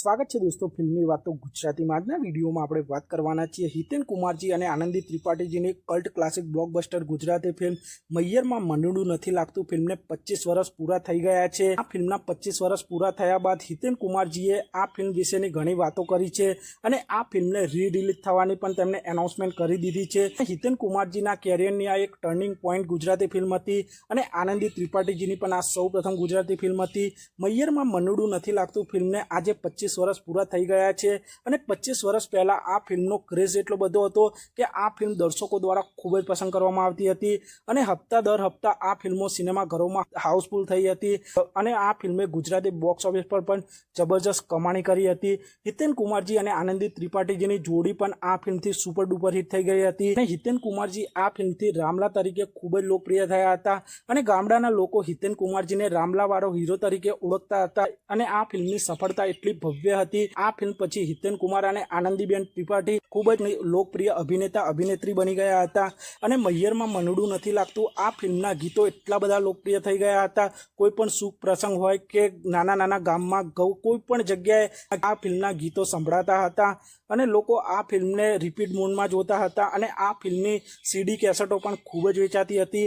સ્વાગત છે દોસ્તો ફિલ્મી વાતો ગુજરાતીમાં આજના વિડીયોમાં આપણે વાત કરવાના છીએ. હિતેન કુમારજી અને Anandi ત્રિપાઠીજીની cult classic blockbuster Gujarati film મૈયરમાં મંડળું નથી લાગતું. ફિલ્મને પચીસ વર્ષ પૂરા થઈ ગયા છે. આ ફિલ્મના પચીસ વર્ષ પૂરા થયા બાદ હિતેન કુમારજીએ આ ફિલ્મ વિશેની ઘણી વાતો કરી છે અને આ ફિલ્મને રી રિલીઝ થવાની પણ તેમણે એનાઉન્સમેન્ટ કરી દીધી છે. હિતેન કુમારજીના કેરિયરની આ એક ટર્નિંગ પોઈન્ટ ગુજરાતી ફિલ્મ હતી અને આનંદી ત્રિપાઠીજીની પણ આ સૌ ગુજરાતી ફિલ્મ હતી. મૈયરમાં મંડળું નથી લાગતું. ફિલ્મને આજે પચીસ વર્ષ પૂરા થઈ ગયા છે અને પચીસ વર્ષ પહેલાં આ ફિલ્મનો ક્રેઝ એટલો બધો હતો કે આ ફિલ્મ દર્શકો દ્વારા ખૂબ જ પસંદ કરવામાં આવતી હતી અને હપ્તા દર હપ્તા આ ફિલ્મો સિનેમાઘરોમાં હાઉસફુલ થઈ હતી અને આ ફિલ્મે ગુજરાતી બોક્સ ઓફિસ પર પણ જબરજસ્ત કમાણી કરી હતી. હિતેન કુમારજી અને આનંદી ત્રિપાઠીજીની જોડી પણ આ ફિલ્મથી સુપર ડુપર હિટ થઈ ગઈ હતી. અને હિતેન કુમારજી આ ફિલ્મથી રામલા તરીકે ખૂબ જ લોકપ્રિય થયા હતા અને ગામડાના લોકો હિતેન કુમારજીને રામલાવાળો હીરો તરીકે ઓળખતા હતા અને આ ફિલ્મની સફળતા એટલી ભવ્ય હતી. આ ફિલ્મ પછી હિતેન કુમાર અને આનંદીબેન ત્રિપાઠી ખૂબ જ લોકપ્રિય અભિનેતા, અભિનેત્રી બની ગયા હતા અને મૈયરમાં મનડું નથી લાગતું. આ ફિલ્મના ગીતો એટલા બધા લોકપ્રિય થઈ ગયા હતા. કોઈ પણ સુખ પ્રસંગ હોય કે નાના નાના ગામમાં કોઈ પણ જગ્યાએ આ ફિલ્મના ગીતો સંભળાતા હતા અને લોકો આ ફિલ્મને રિપીટ મોડમાં જોતા હતા અને આ ફિલ્મની સીડી કેસેટો પણ ખૂબ જ વેચાતી હતી.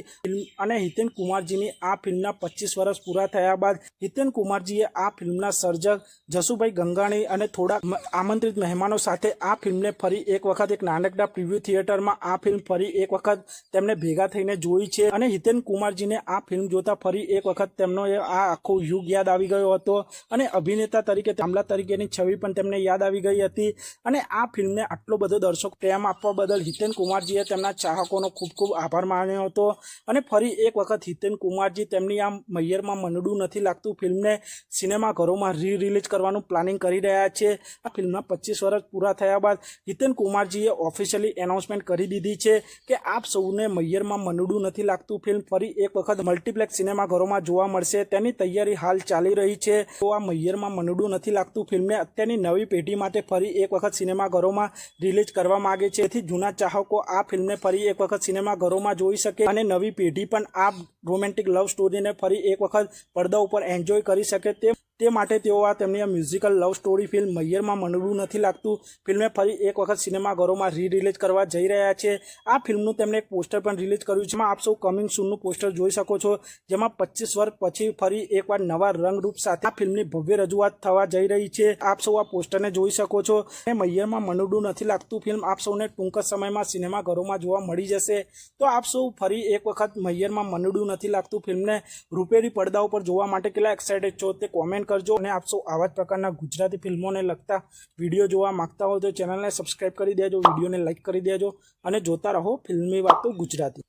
અને હિતેન કુમારજીની આ ફિલ્મના પચીસ વર્ષ પૂરા થયા બાદ હિતેન કુમારજીએ આ ફિલ્મના સર્જક જસુભાઈ ગંગાણી અને થોડા આમંત્રિત મહેમાનો સાથે આ ફિલ્મને ફરી એક વખત એક નાનકડા પ્રિવ્યુ થિયેટરમાં આ ફિલ્મ ફરી એક વખત તેમને ભેગા થઈને જોઈ છે. અને હિતેન કુમારજીને આ ફિલ્મ જોતા ફરી એક વખત તેમનો આ આખો યુગ યાદ આવી ગયો હતો. અને અભિનેતા તરીકે થાંભલા તરીકેની છબી પણ તેમને યાદ આવી ગઈ હતી. અને આ ફિલ્મને આટલો બધો દર્શક પ્રેમ આપવા બદલ હિતેન કુમારજીએ તેમના ચાહકોનો ખૂબ ખૂબ આભાર માન્યો હતો. અને ફરી એક વખત હિતેન કુમારજી તેમની આ મૈયરમાં મંડું નથી લાગતું ફિલ્મને સિનેમાઘરોમાં રી રિલીઝ કરવાનું પ્લાનિંગ કરી રહ્યા છે. આ ફિલ્મના પચીસ વર્ષ પૂરા થયા બાદ હિતેન કુમારજીએ ઓફિશિયલી એનાઉન્સમેન્ટ કરી દીધી છે કે આપ સૌને મૈયરમાં મનડું નથી લાગતું. ફિલ્મ ફરી એક વખત મલ્ટીપ્લેક્સ સિનેમાઘરોમાં જોવા મળશે. તેની તૈયારી હાલ ચાલી રહી છે. તો આ મૈયરમાં મનડું નથી લાગતું. ફિલ્મને અત્યારની નવી પેઢી માટે ફરી એક વખત સિનેમાઘરોમાં રિલીઝ કરવા માગે છે. તેથી જૂના ચાહકો આ ફિલ્મને ફરી એક વખત સિનેમાઘરોમાં જોઈ શકે અને નવી પેઢી પણ આ રોમેન્ટિક લવ સ્ટોરીને ફરી એક વખત પડદા ઉપર એન્જોય કરી શકે તે તે માટે તેઓ આ તેમની આ મ્યુઝિકલ લવ સ્ટોરી ફિલ્મ મૈયરમાં મંડળું નથી લાગતું. ફિલ્મે ફરી એક વખત સિનેમાઘરોમાં રી રિલીઝ કરવા જઈ રહ્યા છે. આ ફિલ્મનું તેમણે એક પોસ્ટર પણ રિલીઝ કર્યું છે. આપ સૌ કમિંગ સૂનનું પોસ્ટર જોઈ શકો છો. જેમાં પચીસ વર્ષ પછી ફરી એકવાર નવા રંગરૂપ સાથે આ ફિલ્મની ભવ્ય રજૂઆત થવા જઈ રહી છે. આપ સૌ આ પોસ્ટરને જોઈ શકો છો. અને મૈયરમાં મનડું નથી લાગતું ફિલ્મ આપ સૌને ટૂંક જ સમયમાં સિનેમાઘરોમાં જોવા મળી જશે. તો આપ સૌ ફરી એક વખત મૈયરમાં મનડું નથી લાગતું ફિલ્મને રૂપેરી પડદા ઉપર જોવા માટે કેટલા એક્સાઇટેડ છો તે કોમેન્ટ કરજો અને આપશો આવા જ પ્રકારના ગુજરાતી ફિલ્મોને લગતા વીડિયો જોવા માંગતા હો તો ચેનલને સબસ્ક્રાઇબ કરી દેજો, વિડીયોને લાઇક કરી દેજો અને જોતા રહો ફિલ્મી વાતો ગુજરાતી.